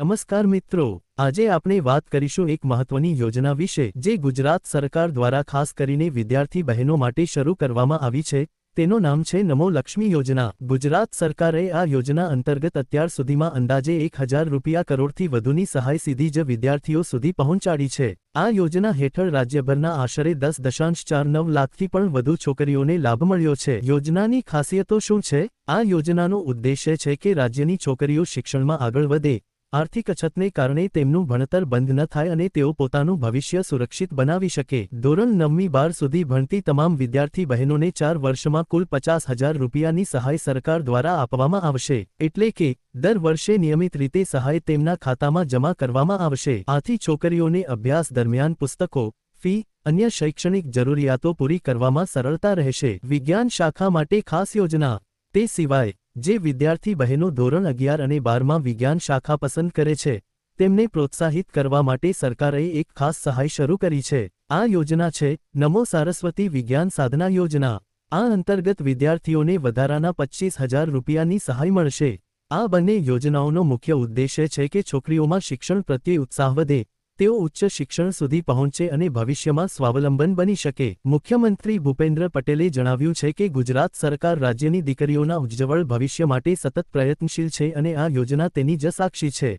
નમસ્કાર મિત્રો, આજે આપણે વાત કરીશું એક મહત્વની યોજના વિશે, જે ગુજરાત સરકાર દ્વારા ખાસ કરીને વિદ્યાર્થી બહેનો માટે શરૂ કરવામાં આવી છે. તેનું નામ છે નમો લક્ષ્મી યોજના. ગુજરાત સરકારે આ યોજના અંતર્ગત અત્યાર સુધીમાં અંદાજે એક હજાર રૂપિયા કરોડથી વધુની સહાય સીધી જ વિદ્યાર્થીઓ સુધી પહોંચાડી છે. આ યોજના હેઠળ રાજ્યભરના આશરે દસ દશાંશ ચાર નવ લાખથી પણ વધુ છોકરીઓને લાભ મળ્યો છે. યોજનાની ખાસિયતો શું છે? આ યોજનાનો ઉદ્દેશ્ય છે કે રાજ્યની છોકરીઓ શિક્ષણમાં આગળ વધે. આર્થિક અછતને કારણે તેમનું ભણતર બંધ ન થાય અને તેઓ પોતાનું ભવિષ્ય સુરક્ષિત બનાવી શકે. ધોરણ નવમી બાર સુધી ભણતી તમામ વિદ્યાર્થી બહેનોને ચાર વર્ષમાં કુલ પચાસ હજાર રૂપિયાની સહાય સરકાર દ્વારા આપવામાં આવશે. એટલે કે, દર વર્ષે નિયમિત રીતે સહાય તેમના ખાતામાં જમા કરવામાં આવશે. આથી છોકરીઓને અભ્યાસ દરમિયાન પુસ્તકો, ફી, અન્ય શૈક્ષણિક જરૂરિયાતો પૂરી કરવામાં સરળતા રહેશે. વિજ્ઞાન શાખા માટે ખાસ યોજના. તે સિવાય જે વિદ્યાર્થી બહેનો ધોરણ અગિયાર અને બારમાં વિજ્ઞાન શાખા પસંદ કરે છે, તેમને પ્રોત્સાહિત કરવા માટે સરકારે એક ખાસ સહાય શરૂ કરી છે. આ યોજના છે, નમો સારસ્વતી વિજ્ઞાન સાધના યોજના. આ અંતર્ગત વિદ્યાર્થીઓને વધારાના પચ્ચીસ હજાર રૂપિયાની સહાય મળશે. આ બંને યોજનાઓનો મુખ્ય ઉદ્દેશ્ય છે કે છોકરીઓમાં શિક્ષણ પ્રત્યે ઉત્સાહ વધે તેઓ ઉચ્ચ શિક્ષણ સુધી પહોંચે અને ભવિષ્યમાં સ્વાવલંબન બની શકે. મુખ્યમંત્રી ભૂપેન્દ્ર પટેલે જણાવ્યું છે કે ગુજરાત સરકાર રાજ્યની દીકરીઓના ઉજ્જવળ ભવિષ્ય માટે સતત પ્રયત્નશીલ છે અને આ યોજના તેની જ સાક્ષી છે.